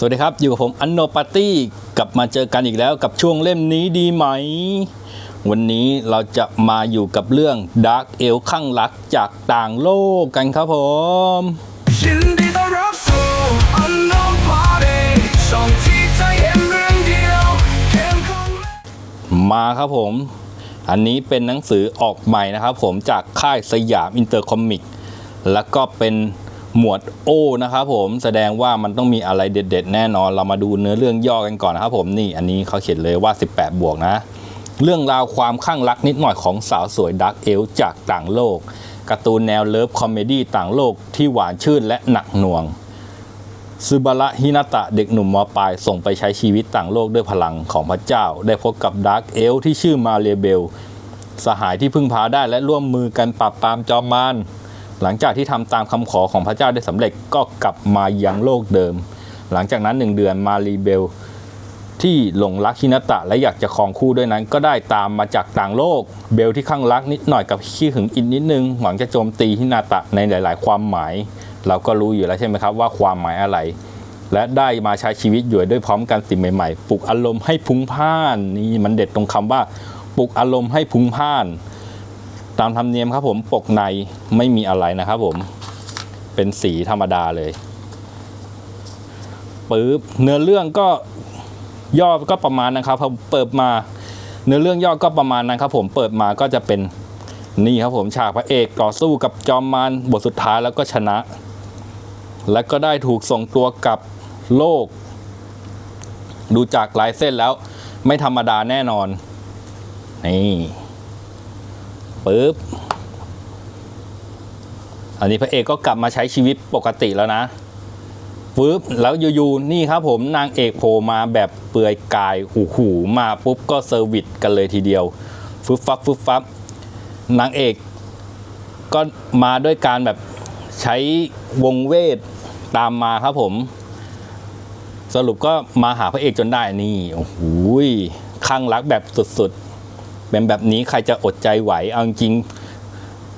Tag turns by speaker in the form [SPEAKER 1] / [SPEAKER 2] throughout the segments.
[SPEAKER 1] สวัสดีครับ อยู่กับผมอันโนปาร์ตี้กลับมาเจอกันอีกแล้วกับช่วงเล่มนี้ดีไหม วันนี้เราจะมาอยู่กับเรื่อง Dark e l ข้างรักจากต่างโลกกันครับผม
[SPEAKER 2] ยินดีต้อนรับสู่ Unknown Party ช่องที่จะเห็นเรื่องเดียวเข้มข้นและ
[SPEAKER 1] มาครับผม อันนี้เป็นหนังสือออกใหม่นะครับผมจากค่ายสยามอินเตอร์คอมิกแล้วก็เป็น หมวดโอนะครับผมแสดงว่ามันต้องมีอะไรเด็ด ๆ แน่นอน เรามาดูเนื้อเรื่องย่อกันก่อนนะครับผมนี่อันนี้เขาเขียนเลยว่า 18 บวกนะ เรื่องราวความข้างรักนิดหน่อยของสาวสวยดักเอลจากต่างโลกการ์ตูนแนวเลิฟคอมเมดี้ต่างโลกที่หวานชื่นและหนักหน่วงซึบาระฮินาตะเด็กหนุ่มมปลายส่งไปใช้ชีวิตต่างโลกด้วยพลังของพระเจ้า ได้พบกับดาร์กเอลที่ชื่อมาเรียเบล สหายที่พึ่งพาได้และร่วมมือกันปราบปรามจอมมาร หลังจากที่ทำตามคำขอของพระเจ้าได้สำเร็จก็กลับมายังโลกเดิม หลังจากนั้นหนึ่งเดือนมารีเบล ที่หลงรักฮินาตะและอยากจะครองคู่ด้วยนั้น ก็ได้ตามมาจากต่างโลก เบลที่ข้างรักนิดหน่อยกับขี้หึงอินนิดนึงหวังจะโจมตีฮินาตะในหลาย ๆ ความหมาย เราก็รู้อยู่แล้วใช่ไหมครับว่าความหมายอะไร และได้มาใช้ชีวิตอยู่ด้วยพร้อมกันสิ่งใหม่ ๆ ปลุกอารมณ์ให้พุ้งพ่านนี่มันเด็ดตรงคำว่าปลุกอารมณ์ให้พุ้งพ่าน ตามธรรมเนียมครับผมปกในไม่มีอะไรนะครับผมเป็นสีธรรมดาเลยปึ๊บเนื้อเรื่องก็ย่อก็ประมาณนะครับพอเปิดมาเนื้อเรื่องย่อก็ประมาณนั้นครับผมเปิดมาก็จะเป็นนี่ครับผมฉากพระเอกต่อสู้กับจอมมารบทสุดท้ายแล้วก็ชนะ และก็ได้ถูกส่งตัวกลับโลก ดูจากลายเส้นแล้วไม่ธรรมดาแน่นอนนี่ ปึ๊บ อันนี้พระเอกก็กลับมาใช้ชีวิตปกติแล้วนะปึ๊บแล้วอยู่ๆนี่ครับผมนางเอกโผล่มาแบบเปลือยกายหูหูมาปุ๊บก็เซอร์วิสกันเลยทีเดียวฟึบฟับฟึบฟับนางเอกก็มาด้วยการแบบใช้วงเวทตามมาครับผม สรุปก็มาหาพระเอกจนได้นี่โอ้โหยข้างรักแบบสุดๆ เป็นแบบนี้ใครจะอดใจไหว เอาจริง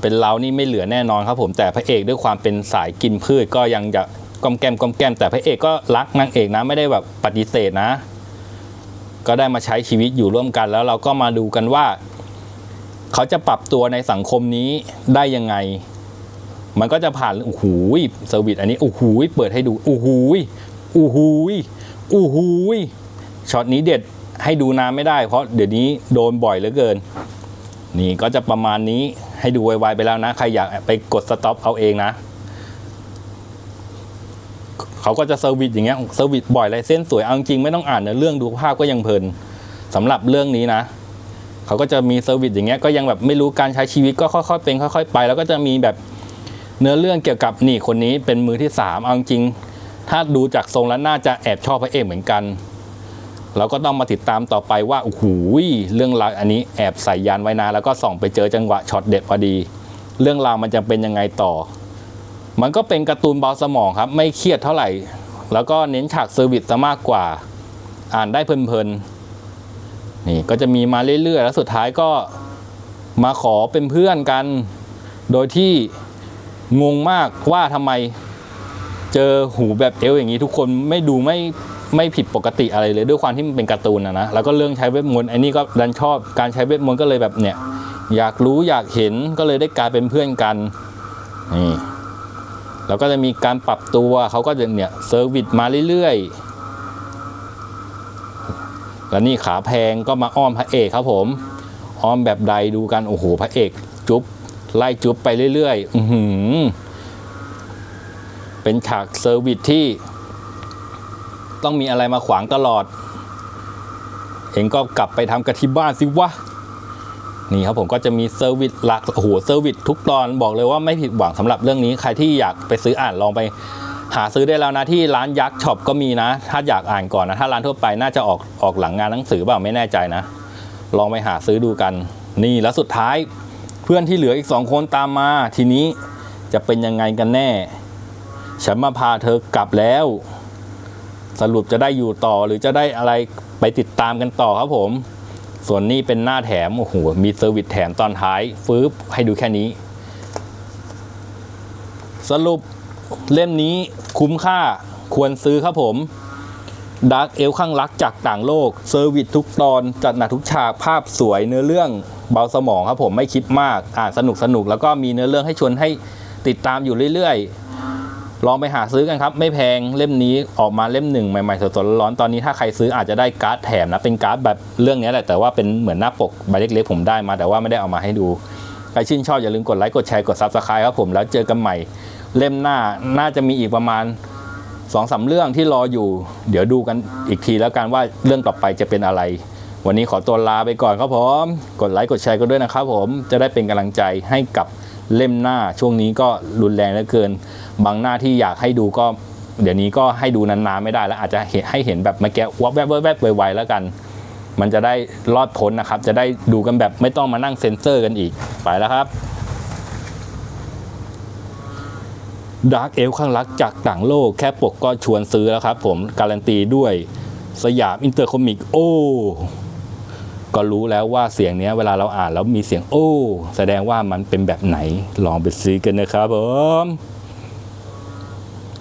[SPEAKER 1] เป็นเรานี่ไม่เหลือแน่นอนครับผมแต่พระเอกด้วยความเป็นสายกินพืชก็ยังจะกอมแกมกอมแกมแต่พระเอกก็รักนางเอกนะไม่ได้แบบปฏิเสธนะ ก็ได้มาใช้ชีวิตอยู่ร่วมกันแล้วเราก็มาดูกันว่า เขาจะปรับตัวในสังคมนี้ได้ยังไง มันก็จะผ่านโอ้โหยเซอร์วิสอันนี้โอ้โหยเปิดให้ดูโอ้โหยโอ้โหยโอ้โหยช็อตนี้เด็ด ให้ดูนานไม่ได้ เพราะเดี๋ยวนี้โดนบ่อยเหลือเกิน นี่ก็จะประมาณนี้ให้ดูไวๆไปแล้วนะ ใครอยากไปกดสต็อปเอาเองนะเขาก็จะเซอร์วิสอย่างเงี้ยเซอร์วิสบ่อยลายเส้นสวยเอาจริงไม่ต้องอ่านเนื้อเรื่องดูภาพก็ยังเพลินสำหรับเรื่องนี้นะเขาก็จะมีเซอร์วิสอย่างเงี้ยก็ยังแบบไม่รู้การใช้ชีวิตก็ค่อยๆเป็นค่อย ๆ ไป แล้วก็จะมีแบบเนื้อเรื่องเกี่ยวกับนี่คนนี้เป็นมือที่สามเอาจริงถ้าดูจากทรงแล้วน่าจะแอบชอบพระเอกเหมือนกัน เราก็ต้องมาติดตามต่อไปว่าโอ้โหเรื่องราวอันนี้แอบใส่ยานไว้นะแล้วก็ส่องไปเจอจังหวะช็อตเด็ดพอดี เรื่องราวมันจะเป็นยังไงต่อ มันก็เป็นการ์ตูนเบาสมองครับ ไม่เครียดเท่าไหร่ แล้วก็เน้นฉากเซอร์วิสซะมากกว่า อ่านได้เพลินๆนี่ก็จะมีมาเรื่อยๆ แล้วสุดท้ายก็มาขอเป็นเพื่อนกัน โดยที่งงมากว่าทำไมเจอหูแบบเอลอย่างนี้ทุกคนไม่ดูไม่ ไม่ผิดปกติอะไรเลยด้วยความที่มันเป็นการ์ตูนนะนะแล้วก็เรื่องใช้เวทมนต์ไอ้นี่ก็ดันชอบการใช้เวทมนต์ก็เลยแบบเนี่ย อยากรู้อยากเห็นก็เลยได้กลายเป็นเพื่อนกันนี่แล้วก็จะมีการปรับตัวเขาก็จะเนี่ยเซอร์วิสมาเรื่อยๆแล้วนี่ขาแพงก็มาอ้อมพระเอกครับผมอ้อมแบบใดดูกันโอ้โหพระเอก จุ๊บไล่จุ๊บไปเรื่อยๆอือหือเป็นฉากเซอร์วิสที่ ต้องมีอะไรมาขวางตลอดเองก็กลับไปทำกันที่บ้านสิวะนี่ครับผมก็จะมีเซอร์วิสหลักโอ้โหเซอร์วิสทุกตอนบอกเลยว่าไม่ผิดหวังสำหรับเรื่องนี้ใครที่อยากไปซื้ออ่านลองไปหาซื้อได้แล้วนะที่ร้านยักษ์ช็อปก็มีนะ ถ้าอยากอ่านก่อนนะ ถ้าร้านทั่วไปน่าจะออกออกหลังงานหนังสือเปล่าไม่แน่ใจนะ ลองไปหาซื้อดูกัน นี่แล้วสุดท้าย เพื่อนที่เหลืออีกสองคนตามมา ทีนี้จะเป็นยังไงกันแน่ ฉันมาพาเธอกลับแล้ว สรุปจะได้อยู่ต่อหรือจะได้อะไรไปติดตามกันต่อครับผม ส่วนนี้เป็นหน้าแถม โอ้โห มีเซอร์วิสแถมตอนท้ายฟื้บให้ดูแค่นี้ สรุปเล่มนี้คุ้มค่าควรซื้อครับผมดาร์กเอลข้างรักจากต่างโลกเซอร์วิสทุกตอนจัดหนักทุกฉากภาพสวยเนื้อเรื่องเบาสมองครับผมไม่คิดมากอ่านสนุกสนุกแล้วก็มีเนื้อเรื่องให้ชวนให้ติดตามอยู่เรื่อยๆ ลองไปหาซื้อกันครับ ไม่แพงเล่มนี้ออกมาเล่มหนึ่งใหม่ๆสดๆร้อนๆตอนนี้ถ้าใครซื้ออาจจะได้การ์ดแถมนะเป็นการ์ดแบบเรื่องนี้แหละแต่ว่าเป็นเหมือนหน้าปกใบเล็กๆผมได้มา แต่ว่าไม่ได้เอามาให้ดูใครชื่นชอบอย่าลืมกดไลค์กดแชร์กดซับสไครต์ครับผมแล้วเจอกันใหม่เล่มหน้าน่าจะมีอีกประมาณสองสามเรื่องที่รออยู่ เดี๋ยวดูกันอีกทีแล้วกันว่าเรื่องต่อไปจะเป็นอะไร วันนี้ขอตัวลาไปก่อนครับผมกดไลค์กดแชร์กันด้วยนะครับผมจะได้เป็นกำลังใจให้กับเล่มหน้าช่วงนี้ก็รุนแรงเหลือเกิน บางหน้าที่อยากให้ดูก็ เดี๋ยวนี้ก็ให้ดูนานๆไม่ได้แล้วอาจจะเห็นให้เห็นแบบเมื่อกี้วับแวบแวบไวๆแล้วกัน มันจะได้รอดพ้นนะครับ จะได้ดูกันแบบไม่ต้องมานั่งเซ็นเซอร์กันอีกไปแล้วครับดาร์กเอลข้างรักจากต่างโลกแค่ปกก็ชวนซื้อแล้วครับผม การันตีด้วยสยามอินเตอร์คอมิกโอ้ก็รู้แล้วว่าเสียงนี้เวลาเราอ่านแล้วมีเสียงโอ้ แสดงว่ามันเป็นแบบไหนลองไปซื้อกันนะครับผม